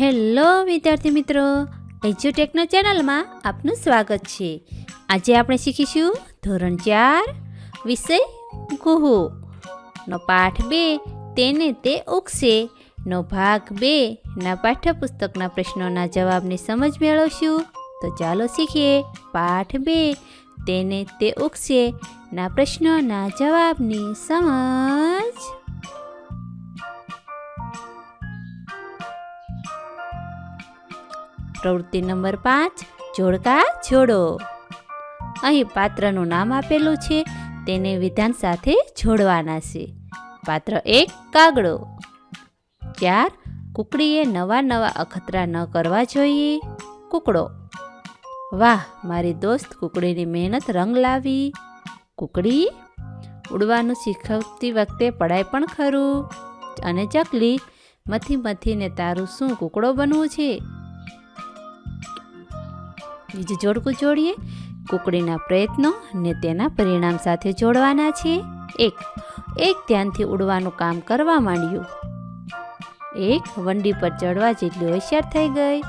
Hello વિદ્યાર્થી મિત્રો એજ્યુટેકનો ચેનલમાં આપનું સ્વાગત છે. આજે આપણે શીખીશું ધોરણ ચાર, વિષય ગુહો. નો પાઠ બે, તેને તે ઉગશે. નો ભાગ બે, ના પાઠ્યપુસ્તકના પ્રશ્નોના જવાબની સમજ મેળવશું. તો ચાલો શીખીએ પાઠ બે, તેને તે ઉગશે. ના પ્રશ્નોના જવાબની સમજ. પ્રવૃત્તિ નંબર પાંચ, જોડકા જોડો. અહીં પાત્રનું નામ આપેલું છે, તેને વિધાન સાથે જોડવાના છે. પાત્ર એક, કાગડો. ચાર, કુકડીએ નવા નવા અખતરા ન કરવા જોઈએ. કુકડો. વાહ, મારી દોસ્ત કુકડીની મહેનત રંગ લાવી. કુકડી? ઉડવાનું શીખવતી વખતે પડાય પણ ખરું. અને ચકલી? મથી મથીને તારું શું કુકડો બનવું છે? બીજું જોડકું જોડીએ, કુકડીના પ્રયત્નો ને તેના પરિણામ સાથે જોડવાના છે એક એક ધ્યાનથી ઉડવાનું કામ કરવા માંડ્યું. એક, વંડી પર ચડવા જેટલી હોશિયાર થઈ ગઈ.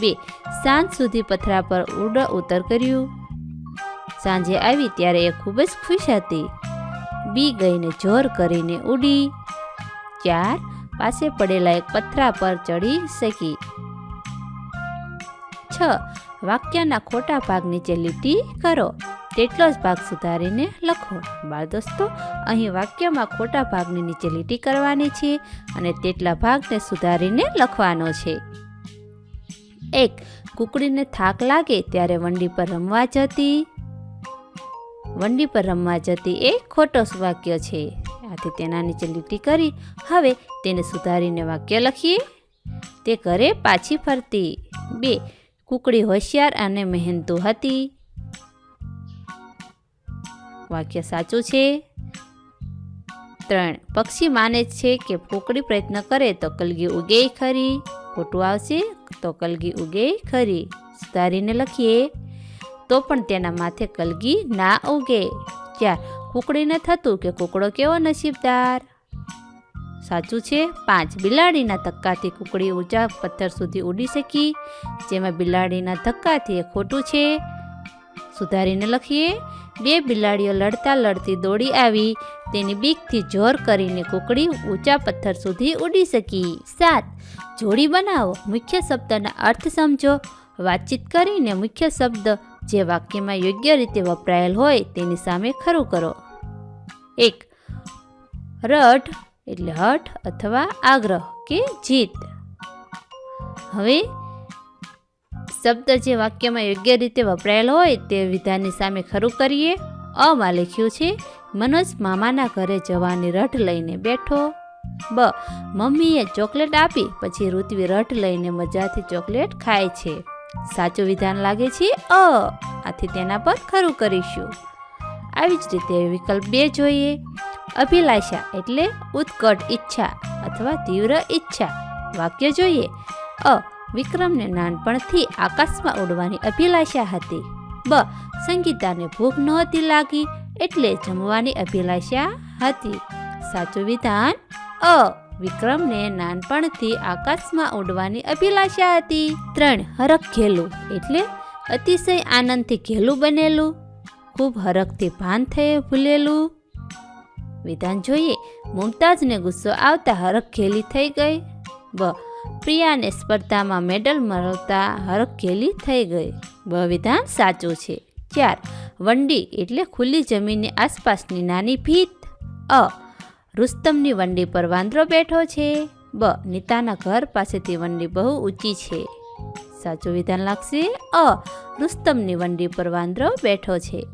બે, સાંજ સુધી પથરા પર ઉડ ઉતર કર્યું. સાંજે આવી ત્યારે એ ખૂબ જ ખુશ હતી. બી ગઈને જોર કરીને ઉડી. ચાર, પાસે પડેલા એક પથરા પર ચડી શકી. છ વાક્યના ખોટા ભાગ નીચે લીટી કરો. તેટલો જ ભાગ સુધારીને લખો. બાળ દોસ્તો, અહીં વાક્યમાં ખોટા ભાગની નીચે લીટી કરવાની છે અને તેટલા ભાગને સુધારીને લખવાનો છે. એક, કુકડીને થાક લાગે ત્યારે વંડી પર રમવા જતી. વંડી પર રમવા જતી એ ખોટો વાક્ય છે. આથી તેના નીચે લીટી કરી, હવે તેને સુધારીને વાક્ય લખીએ. તે ઘરે પાછી ફરતી. બે કુકડી હોશિયાર અને મહેનતુ હતી. વાક્ય સાચું છે? ત્રણ, પક્ષી માને છે કે કુકડી પ્રયત્ન કરે તો કલગી ઉગે ખરી. ખોટું આવશે તો કલગી ઉગે ખરી. સુધારીને લખીએ. તો પણ તેના માથે કલગી ના ઉગે. ચાર કુકડીને થતું કે કુકડો કેવો નસીબદાર? સાચું છે, પાંચ બિલાડીના ધક્કાથી કુકડી ઊંચા પથ્થર સુધી ઉડી શકી, જેમાં બિલાડીના ધક્કાથી એ ખોટું છે. સુધારીને લખીએ, બે બિલાડીઓ લડતા લડતી દોડી આવી, તેની બીકથી જોર કરીને કુકડી ઊંચા પથ્થર સુધી ઉડી શકી. સાત, જોડી બનાવો, મુખ્ય શબ્દના અર્થ સમજો. વાતચીત કરીને મુખ્ય શબ્દ જે વાક્યમાં યોગ્ય રીતે વપરાયેલ હોય તેની સામે ખરું કરો. એક, રઢ એટલે હઠ અથવા આગ્રહ કે જીત. હવે, શબ્દ જે વાક્યમાં યોગ્ય રીતે વપરાયેલ હોય તે વિધાનની સામે ખરું કરીએ. અમાં લખ્યું છે, મનોજ મામાના ઘરે જવાની રઠ લઈને બેઠો. બ, મમ્મીએ ચોકલેટ આપી, પછી ઋત્વી રઢ લઈને મજાથી ચોકલેટ ખાય છે. સાચું વિધાન લાગે છે, અ. આથી તેના પર ખરું કરીશું. આવી જ રીતે વિકલ્પ બે જોઈએ. અભિલાષા એટલે ઉત્કટ ઈચ્છા અથવા તીવ્ર ઈચ્છા. વાક્ય જોઈએ. અ, વિક્રમને નાનપણથી આકાશમાં ઉડવાની અભિલાષા હતી. બ, સંગીતાને ભૂખ નહોતી લાગી એટલે જમવાની અભિલાષા હતી. સાચું વિધાન? અ, વિક્રમને નાનપણથી આકાશમાં ઉડવાની અભિલાષા હતી. ત્રણ, હરખ ઘેલું એટલે અતિશય આનંદથી ઘેલું બનેલું. ખૂબ હરખથી ભાન થયે ભૂલેલું. વિધાન જોઈએ. મુમતાજને ગુસ્સો આવતા હરખેલી થઈ ગઈ. બ. પ્રિયાને સ્પર્ધામાં મેડલ મળતા હરખેલી થઈ ગઈ. બ. વિધાન સાચું છે. ચાર. વંડી એટલે ખુલ્લી જમીનની આસપાસની નાની ભીત. અ. રુસ્તમની વંડી પર વાંદરો બેઠો છે. બ. નીતાના ઘર પાસેથી વંડી બહુ ઊંચી છે. સાચું વિધાન લાગશે અ. રુસ્તમની વંડી પર વાંદરો બેઠો છે.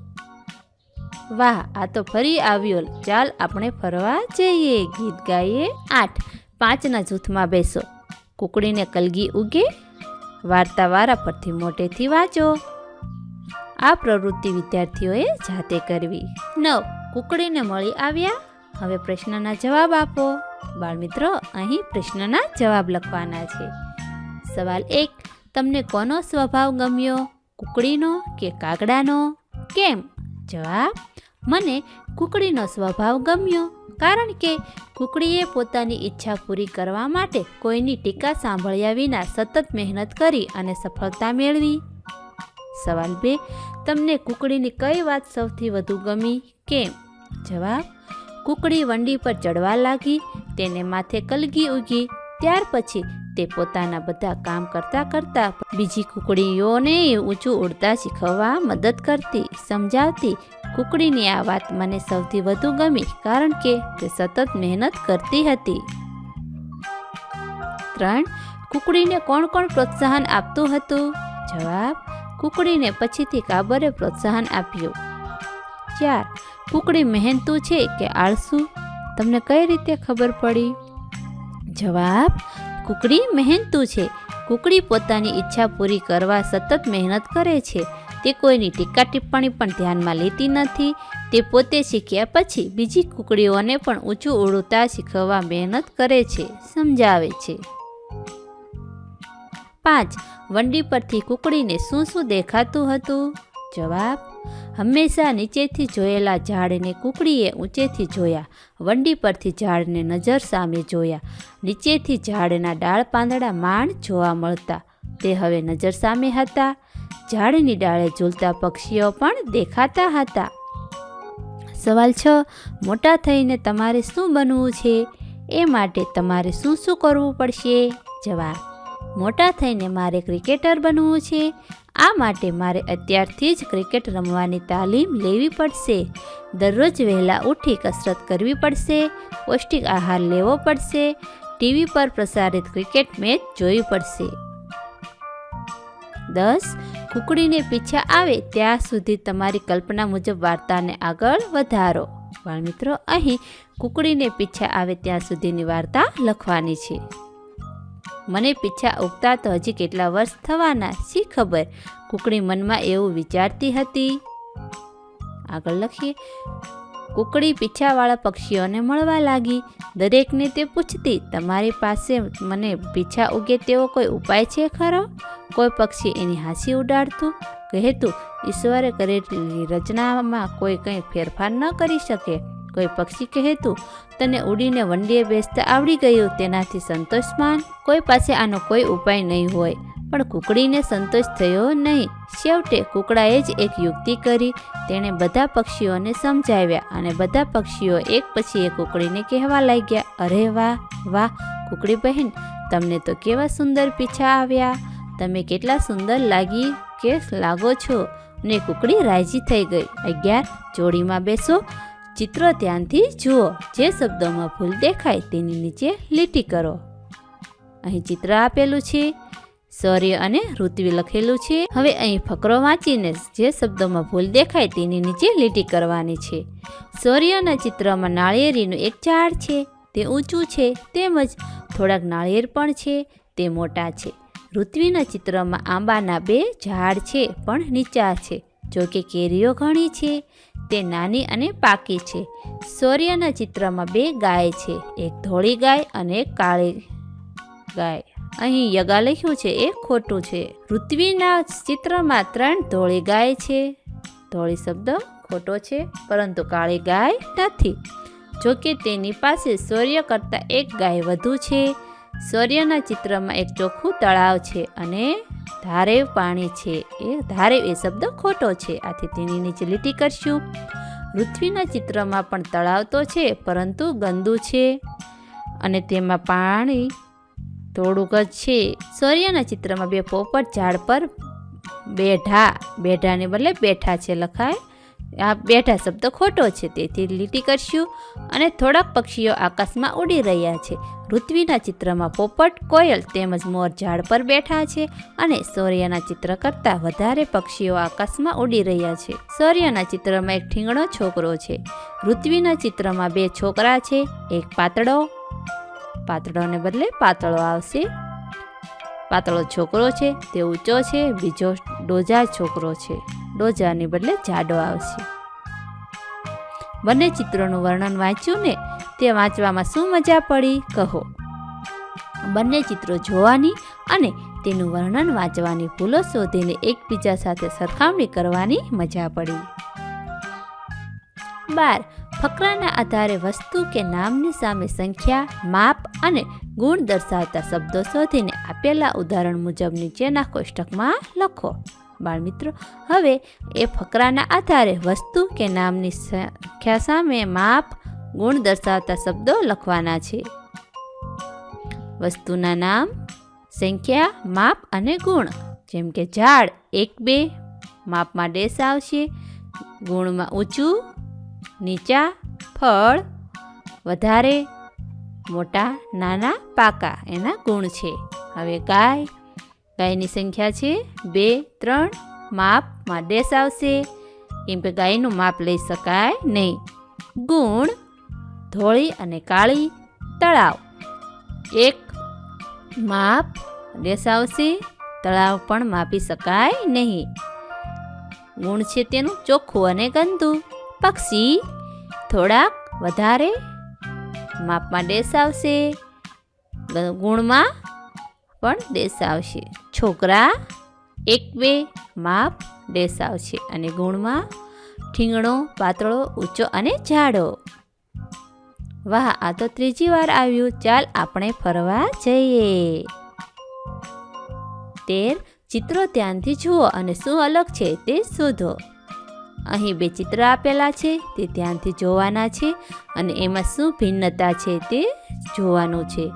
વાહ, આ તો ફરી આવ્યો. ચાલ, આપણે ફરવા જઈએ. ગીત ગાઈએ. આઠ, પાંચના જૂથમાં બેસો. કુકડીને કલગી ઉગે. વાર્તા વારા પરથી મોટેથી વાંચો. આ પ્રવૃત્તિ વિદ્યાર્થીઓએ જાતે કરવી. નવ, કુકડીને મળી આવ્યા. હવે પ્રશ્નના જવાબ આપો. બાળમિત્રો, અહીં પ્રશ્નના જવાબ લખવાના છે. સવાલ એક, તમને કોનો સ્વભાવ ગમ્યો? કુકડીનો કે કાગડાનો? કેમ? જવાબ, મને કુકડીનો સ્વભાવ ગમ્યો, કારણ કે કુકડીએ પોતાની ઈચ્છા પૂરી કરવા માટે કોઈની ટીકા સાંભળ્યા વિના સતત મહેનત કરી અને સફળતા મેળવી. સવાલ બે, તમને કુકડીની કઈ વાત સૌથી વધુ ગમી? કેમ? જવાબ, કુકડી વંડી પર ચડવા લાગી, તેને માથે કલગી ઉગી, ત્યાર પછી તે પોતાના બધા કામ કરતા કરતા બીજી કુકડીઓને ઊંચું ઉડતા શીખવવા મદદ કરતી, સમજાવતી. કુકડીની આ વાત મને સૌથી વધુ ગમી કારણ કે તે સતત મહેનત કરતી હતી. ત્રણ, કુકડીને કોણ કોણ પ્રોત્સાહન આપતું હતું? જવાબ, કુકડીને પછીથી કાબરે પ્રોત્સાહન આપ્યું. ચાર, કુકડી મહેનતું છે કે આળસુ? તમને કઈ રીતે ખબર પડી? જવાબ કુકડી મહેનતુ છે. કુકડી પોતાની ઈચ્છા પૂરી કરવા સતત મહેનત કરે છે. તે કોઈની ટીકા ટિપ્પણી પણ ધ્યાનમાં લેતી નથી. તે પોતે શીખ્યા પછી બીજી કુકડીઓને પણ ઊંચું ઉડતા શીખવવા મહેનત કરે છે, સમજાવે છે. પાંચ. વંડી પરથી કુકડીને શું શું દેખાતું હતું? જવાબ હંમેશા નીચેથી જોયેલા ઝાડને કુકડીએ ઊંચેથી જોયા, વંડી પરથી ઝાડને નજર સામે જોયા. નીચેથી ઝાડના ડાળ પાંદડા માંડ જોવા મળતા, તે હવે નજર સામે હતા. ઝાડની ડાળે ઝૂલતા પક્ષીઓ પણ દેખાતા હતા. સવાલ છ, મોટા થઈને તમારે શું બનવું છે? એ માટે તમારે શું શું કરવું પડશે? જવાબ, મોટા થઈને મારે ક્રિકેટર બનવું છે. આ માટે મારે અત્યારથી જ ક્રિકેટ રમવાની તાલીમ લેવી પડશે. દરરોજ વહેલા ઉઠી કસરત કરવી પડશે, પૌષ્ટિક આહાર લેવો પડશે, ટીવી પર પ્રસારિત ક્રિકેટ મેચ જોવી પડશે. દસ, કુકડીને પીછા આવે ત્યાં સુધી તમારી કલ્પના મુજબ વાર્તાને આગળ વધારો. બાળમિત્રો અહીં કુકડીને પીછા આવે ત્યાં સુધીની વાર્તા લખવાની છે. મને પીછા ઉગતા તો હજી કેટલા વર્ષ થવાના, શી ખબર? કુકડી મનમાં એવું વિચારતી હતી. આગળ લખીએ. કુકડી પીછાવાળા પક્ષીઓને મળવા લાગી. દરેકને તે પૂછતી, તમારી પાસે મને પીછા ઉગે તેવો કોઈ ઉપાય છે ખરો? કોઈ પક્ષી એની હાંસી ઉડાડતું? કહેતું, ઈશ્વરે કરેલી રચનામાં કોઈ કંઈ ફેરફાર ન કરી શકે. કોઈ પક્ષી કહેતું તને ઉડીને વંડીએ બેસતા આવડી ગયું, તેનાથી સંતોષમાન કોઈ પાસે આનો કોઈ ઉપાય નહીં હોય, પણ કુકડીને સંતોષ થયો નહીં. છેવટે કુકડાએ જ એક યુક્તિ કરી, તેણે બધા પક્ષીઓને સમજાવ્યા અને બધા પક્ષીઓ એક પછી એક કુકડીને કહેવા લાગ્યા, અરે વાહ વાહ, કુકડી બહેન, તમને તો કેવા સુંદર પીછા આવ્યા. તમે કેટલા સુંદર લાગી કે લાગો છો. ને કુકડી રાજી થઈ ગઈ. અગિયાર જોડીમાં બેસો. ચિત્ર ધ્યાનથી જુઓ. જે શબ્દોમાં ભૂલ દેખાય તેની નીચે લીટી કરો. અહીં ચિત્ર આપેલું છે. સૌર્ય અને ઋત્વી લખેલું છે. હવે અહીં ફકરો વાંચીને જે શબ્દોમાં ભૂલ દેખાય તેની નીચે લીટી કરવાની છે. સૌર્યના ચિત્રમાં નાળિયેરીનું એક ઝાડ છે. તે ઊંચું છે, તેમજ થોડાક નાળિયેર પણ છે, તે મોટા છે. ઋત્વીના ચિત્રમાં આંબાના બે ઝાડ છે, પણ નીચા છે. જો કે કેરીઓ ઘણી છે, તે નાની અને પાકી છે. સૂર્યના ચિત્રમાં બે ગાય છે, એક ધોળી ગાય અને એક કાળી ગાય. અહીં યગા લખ્યું છે, એ ખોટું છે. પૃથ્વીના ચિત્રમાં ત્રણ ધોળી ગાય છે. ધોળી શબ્દ ખોટો છે, પરંતુ કાળી ગાય નથી. જો કે તેની પાસે સૂર્ય કરતાં એક ગાય વધુ છે સૂર્યના ચિત્રમાં એક ચોખ્ખું તળાવ છે અને ધારેવ પાણી છે. એ ધારેવ એ શબ્દ ખોટો છે. આથી તેની નીચે લીટી કરશું. પૃથ્વીના ચિત્રમાં પણ તળાવ તો છે, પરંતુ ગંદુ છે. અને તેમાં પાણી થોડુંક જ છે. સૂર્યના ચિત્રમાં બે પોપટ ઝાડ પર બેઠા, બેઠાને બદલે બેઠા છે, લખાય આ બેઠા શબ્દ ખોટો છે. તેથી લીટી કરશું અને થોડાક પક્ષીઓ આકાશમાં ઉડી રહ્યા છે. પૃથ્વીના ચિત્રમાં પોપટ, કોયલ તેમજ મોર ઝાડ પર બેઠા છે અને સૂર્યના ચિત્ર કરતાં વધારે પક્ષીઓ આકાશમાં ઉડી રહ્યા છે. સૂર્યના ચિત્રમાં એક ઠીંગણો છોકરો છે. પૃથ્વીના ચિત્રમાં બે છોકરા છે. એક પાતળો, પાતળોને બદલે પાતળો આવશે. પાતળો છોકરો છે, તે ઊંચો છે, બીજો ડોજા છોકરો છે. ડોજાને બદલે જાડો આવશે. બંને ચિત્રોનું વર્ણન વાંચ્યું ને, તે વાંચવામાં શું મજા પડી, કહો. બંને ચિત્રો જોવાની અને તેનું વર્ણન વાંચવાની ભૂલો શોધીને એકબીજા સાથે સરખામણી કરવાની મજા પડી. બાર, ફકરાના આધારે વસ્તુ કે નામની સામે સંખ્યા, માપ અને ગુણ દર્શાવતા શબ્દો શોધીને આપેલા ઉદાહરણ મુજબ નીચેના કોષ્ટકમાં લખો. બાળમિત્રો, હવે એ ફકરાના આધારે વસ્તુ કે નામની સંખ્યા સામે માપ, ગુણ દર્શાવતા શબ્દો લખવાના છે. વસ્તુના નામ, સંખ્યા, માપ અને ગુણ, જેમ કે ઝાડ એક બે, માપમાં ડેસ આવશે, ગુણમાં ઊંચું, નીચા, ફળ, વધારે, મોટા, નાના, પાકા એના ગુણ છે. હવે ગાય, ગાયની સંખ્યા છે બે, ત્રણ. માપમાં ડેશ આવશે. કેમ કે ગાયનું માપ લઈ શકાય નહીં. ગુણ, ધોળી અને કાળી તળાવ. એક, માપ ડેશ આવશે. તળાવ પણ માપી શકાય નહીં. ગુણ છે તેનું ચોખ્ખું અને ગંદુ. પક્ષી, થોડાક વધારે માપમાં ડેશ આવશે. ગુણમાં પણ દેસાવશે. છોકરા, એક બે માપ દેસાવશે અને ગુણમાં ઠીંગણો, પાતળો, ઊંચો અને જાડો. વાહ, આ તો ત્રીજી વાર આવ્યું. ચાલ, આપણે ફરવા જઈએ. તેર, ચિત્રો ધ્યાનથી જુઓ અને શું અલગ છે તે શોધો. અહીં બે ચિત્ર આપેલા છે, તે ધ્યાનથી જોવાના છે અને એમાં શું ભિન્નતા છે તે જોવાનું છે.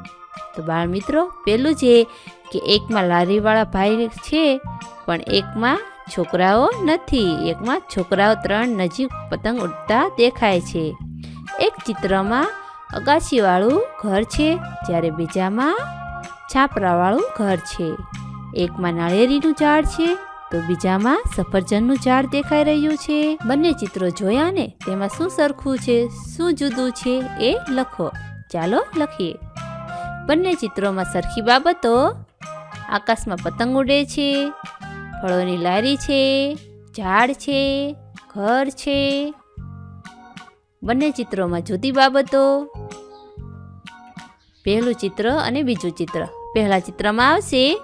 તો બાળ મિત્રો, પેલું છે કે એકમાં લારીવાળા ભાઈ છે, પણ એકમાં છોકરાઓ નથી. એકમાં છોકરાઓ ત્રણ નજીક પતંગ ઉડતા દેખાય છે. એક ચિત્રમાં અગાશીવાળું ઘર છે, જ્યારે બીજામાં છાપરાવાળું ઘર છે. એકમાં નાળિયેરીનું ઝાડ છે, તો બીજામાં સફરજનનું ઝાડ દેખાઈ રહ્યું છે. બંને ચિત્રો જોયા ને, તેમાં શું સરખું છે, શું જુદું છે એ લખો. ચાલો લખીએ. બંને ચિત્રોમાં સરખી બાબતો. આકાશમાં પતંગ ઉડે છે, ફળોની લારી છે, ઝાડ છે, ઘર છે. બંને ચિત્રોમાં જુદી બાબતો. પહેલું ચિત્ર અને બીજું ચિત્ર. પહેલાં ચિત્રમાં આવશે,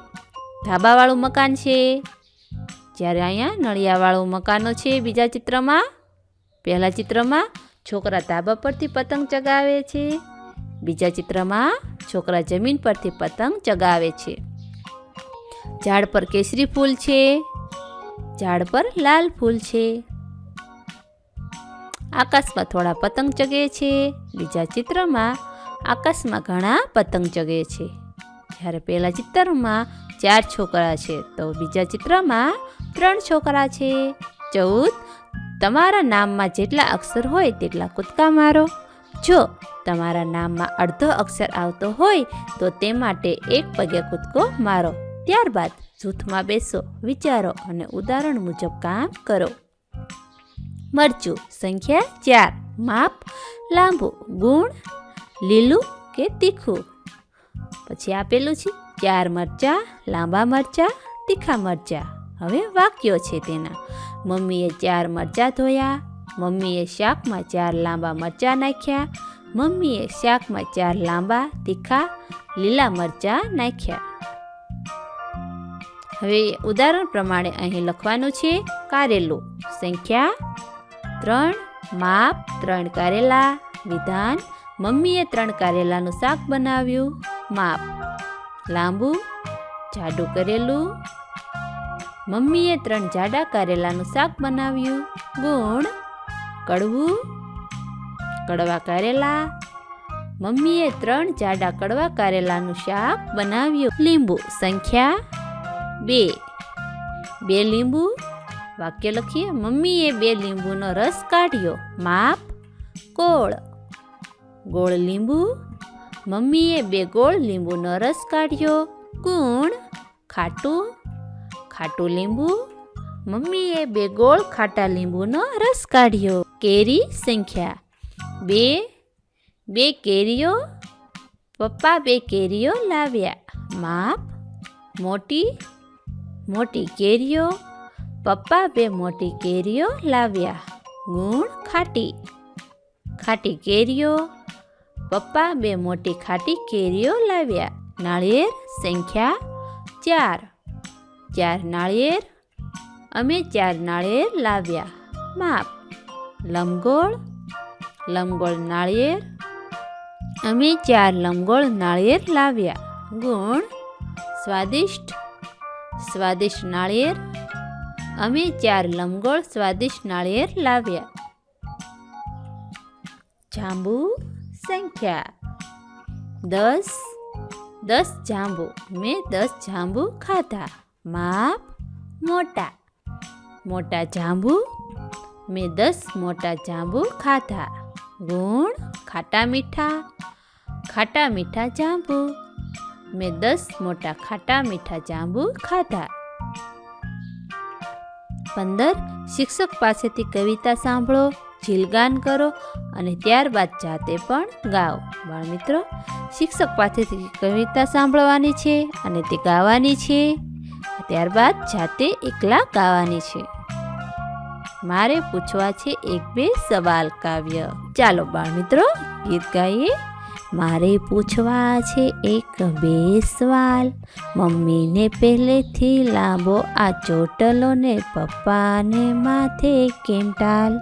ધાબાવાળું મકાન છે. જ્યારે અહીંયા નળિયાવાળું મકાનો છે બીજા ચિત્રમાં. પહેલાં ચિત્રમાં છોકરા ધાબા પરથી પતંગ ચગાવે છે. બીજા ચિત્રમાં છોકરા જમીન પરથી પતંગ ચગાવે છે. ઝાડ પર કેસરી ફૂલ છે. ઝાડ પર લાલ ફૂલ છે. આકાશમાં થોડા પતંગ ચગે છે. બીજા ચિત્રમાં આકાશમાં ઘણા પતંગ ચગે છે. જ્યારે પહેલા ચિત્રમાં ચાર છોકરા છે, તો બીજા ચિત્રમાં ત્રણ છોકરા છે. ચૌદ, તમારા નામમાં જેટલા અક્ષર હોય તેટલા કૂદકા મારો. જો તમારા નામમાં અડધો અક્ષર આવતો હોય તો તે માટે એક પગે કૂદકો મારો. ત્યારબાદ જૂથમાં બેસો, વિચારો અને ઉદાહરણ મુજબ કામ કરો. મરચું સંખ્યા ચાર. માપ, લાંબુ, ગુણ, લીલું કે તીખું? પછી આપેલું છે, ચાર મરચાં, લાંબા મરચાં, તીખા મરચાં. હવે વાક્યો છે તેના. મમ્મીએ ચાર મરચાં ધોયા, મમ્મીએ શાકમાં ચાર લાંબા મરચાં નાખ્યા મમ્મીએ શાકમાં ચાર લાંબા, તીખા, લીલા મરચાં નાખ્યા. હવે ઉદાહરણ પ્રમાણે અહીં લખવાનું છે કારેલું. સંખ્યા ત્રણ, માપ ત્રણ કારેલા, વિધાન મમ્મીએ ત્રણ કારેલાનું શાક બનાવ્યું, માપ. લાંબુ, જાડું કરેલું, મમ્મીએ ત્રણ જાડા કારેલાનું શાક બનાવ્યું, ગુણ, કડવું કડવા કારેલા મમ્મીએ ત્રણ જાડા કડવા કારેલાનું શાક બનાવ્યું. લીંબુ સંખ્યા બે. બે લીંબુ. વાક્ય લખીએ. મમ્મીએ બે લીંબુનો રસ કાઢ્યો. માપ, ગોળ. ગોળ લીંબુ. મમ્મીએ બે ગોળ લીંબુનો રસ કાઢ્યો. ગુણ, ખાટું. ખાટું લીંબુ. મમ્મીએ બે ગોળ ખાટા લીંબુનો રસ કાઢ્યો. કેરી સંખ્યા બે બે કેરીઓ, પપ્પા બે કેરીઓ લાવ્યા. માપ, મોટી મોટી કેરીઓ, પપ્પા બે મોટી કેરીઓ લાવ્યા. ગુણ ખાટી ખાટી કેરીઓ, પપ્પા બે મોટી ખાટી કેરીઓ લાવ્યા. નાળિયેર સંખ્યા ચાર. ચાર નાળિયેર, અમે ચાર નાળિયેર લાવ્યા. માપ લંબગોળ લંબગોળ નાળિયેર. અમે ચાર લંબગોળ નાળિયેર લાવ્યા. ગુણ, સ્વાદિષ્ટ. સ્વાદિષ્ટ નાળિયેર. અમે ચાર લંબગોળ સ્વાદિષ્ટ નાળિયેર લાવ્યા. જાંબુ સંખ્યા. દસ દસ જાંબુ. મેં દસ જાંબુ ખાધા. માપ, મોટા. મોટા જાંબુ. મેં દસ મોટા જાંબુ ખાધા. ગુણ, ખાટા મીઠા ખાટા મીઠા જાંબુ. મેં દસ મોટા ખાટા મીઠા જાંબુ ખાધા. પંદર, શિક્ષક પાસેથી કવિતા સાંભળો, જીલગાન કરો અને ત્યારબાદ જાતે પણ ગાઓ. બાળમિત્રો, શિક્ષક પાસેથી કવિતા સાંભળવાની છે અને તે ગાવાની છે. ત્યારબાદ જાતે એકલા ગાવાની છે. મારે પૂછવા છે એક બે સવાલ કાવ્ય. ચાલો બાળમિત્રો, ગીત ગાઈએ. મારે પૂછવા છે એક બે સવાલ. મમ્મીને પહેલેથી લાંબો આ ચોટલો ને પપ્પાને માથે કેમ ટાલ?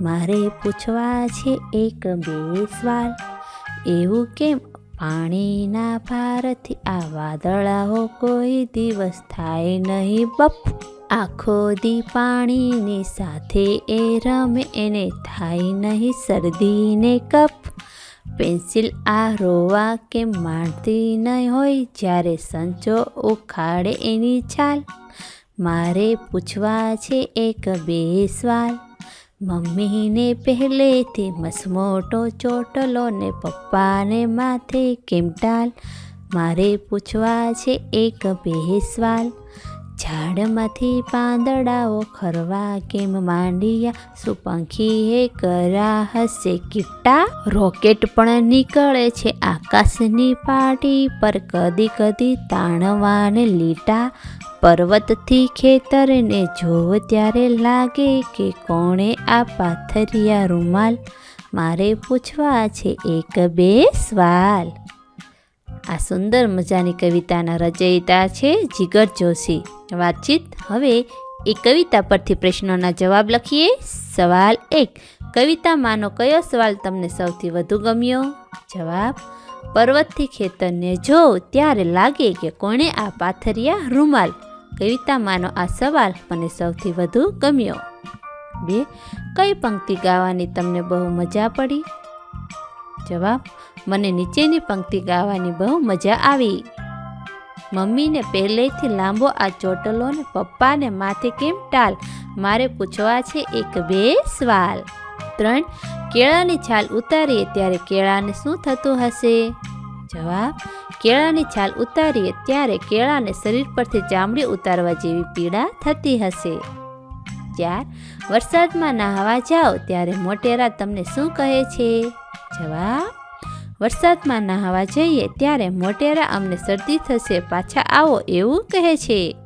મારે પૂછવા છે એક બે સવાલ. એવું કેમ પાણીના ભારથી આ વાદળાઓ કોઈ દિવસ થાય નહીં? બપ! આખો દી પાણીની સાથે એ રમે, એને થાય નહીં શરદીને કપ પેન્સિલ આ રોવા કેમ મારતી નહીં હોય, જ્યારે સંચો ઉખાડે એની છાલ. મારે પૂછવા છે એક બે સવાલ. મમ્મીને પહેલેથી મસમોટો ચોટલો ને પપ્પાને માથે કેમ ટાલ? મારે પૂછવા છે એક બે સવાલ. ઝાડમાંથી પાંદડાઓ ખરવા કેમ માંડિયા? શું પંખી હે કરા હશે કિટ્ટા રોકેટ પણ નીકળે છે આકાશની પાટી પર. કદી કદી તાણવાને લીટા. પર્વતથી ખેતરને જોવ ત્યારે લાગે કે કોણે આ પાથરિયા રૂમાલ? મારે પૂછવા છે એક બે સવાલ. આ સુંદર મજાની કવિતાના રચયિતા છે જીગર જોશી. વાતચીત, હવે એ કવિતા પરથી પ્રશ્નોના જવાબ લખીએ. સવાલ એક, કવિતામાંનો કયો સવાલ તમને સૌથી વધુ ગમ્યો? જવાબ, પર્વતથી ખેતરને જો ત્યારે લાગે કે કોણે આ પાથરિયા રૂમાલ. કવિતામાંનો આ સવાલ મને સૌથી વધુ ગમ્યો. બે, કઈ પંક્તિ ગાવાની તમને બહુ મજા પડી? જવાબ મને નીચેની પંક્તિ ગાવાની બહુ મજા આવી. મમ્મીને પહેલેથી લાંબો આ ચોટલો ને પપ્પાને માથે કેમ ટાલ? મારે પૂછવા છે એક બે સવાલ. ત્રણ, કેળાની છાલ ઉતારીએ ત્યારે કેળાને શું થતું હશે? જવાબ, કેળાની છાલ ઉતારીએ ત્યારે કેળાને શરીર પરથી ચામડી ઉતારવા જેવી પીડા થતી હશે. ચાર, વરસાદમાં નહાવા જાઓ ત્યારે મોટેરા તમને શું કહે છે? જવાબ વરસાદમાં નહાવા જઈએ ત્યારે મોટેરા અમને શરદી થશે, પાછા આવો એવું કહે છે.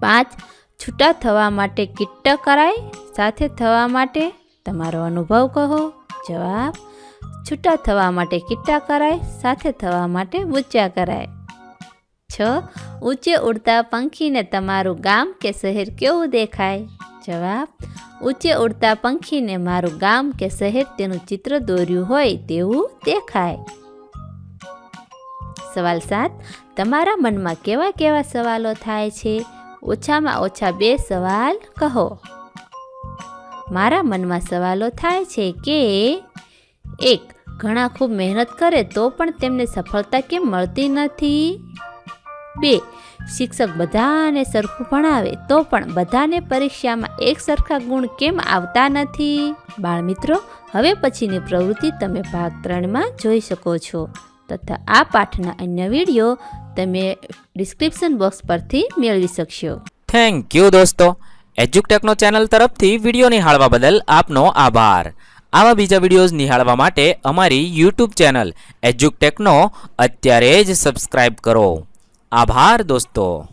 પાંચ, છૂટા થવા માટે કિટ્ટ કરાય, સાથે થવા માટે તમારો અનુભવ કહો. જવાબ, છૂટા થવા માટે કિટ્ટા કરાય, સાથે થવા માટે બુચ્ચા કરાય. છ, ઊંચે ઉડતા પંખીને તમારું ગામ કે શહેર કેવું દેખાય? જવાબ ઊંચે ઉડતા પંખીને મારું ગામ કે શહેર તેનું ચિત્ર દોર્યું હોય તેવું દેખાય. સવાલ સાત, તમારા મનમાં કેવા કેવા સવાલો થાય છે? ઓછામાં ઓછા બે સવાલ કહો. મારા મનમાં સવાલો થાય છે કે એક, ઘણા ખૂબ મહેનત કરે તો પણ તેમને સફળતા કેમ મળતી નથી? બે શિક્ષક બધાને સરખું ભણાવે, તો પણ બધાને પરીક્ષામાં એક સરખા ગુણ કેમ આવતા નથી? બાળમિત્રો, હવે પછીની પ્રવૃત્તિ તમે ભાગ ત્રણમાં જોઈ શકો છો. તથા આ પાઠના અન્ય વીડિયો તમે ડિસ્ક્રિપ્શન બોક્સ પરથી મેળવી શકશો. થેન્ક યુ દોસ્તો. એજ્યુકટેકનો ચેનલ તરફથી વીડિયો નિહાળવા બદલ આપનો આભાર. આવા બીજા વિડીયોઝ નિહાળવા માટે અમારી યુટ્યુબ ચેનલ એજ્યુકટેકનો અત્યારે જ સબસ્ક્રાઇબ કરો. આભાર દોસ્તો.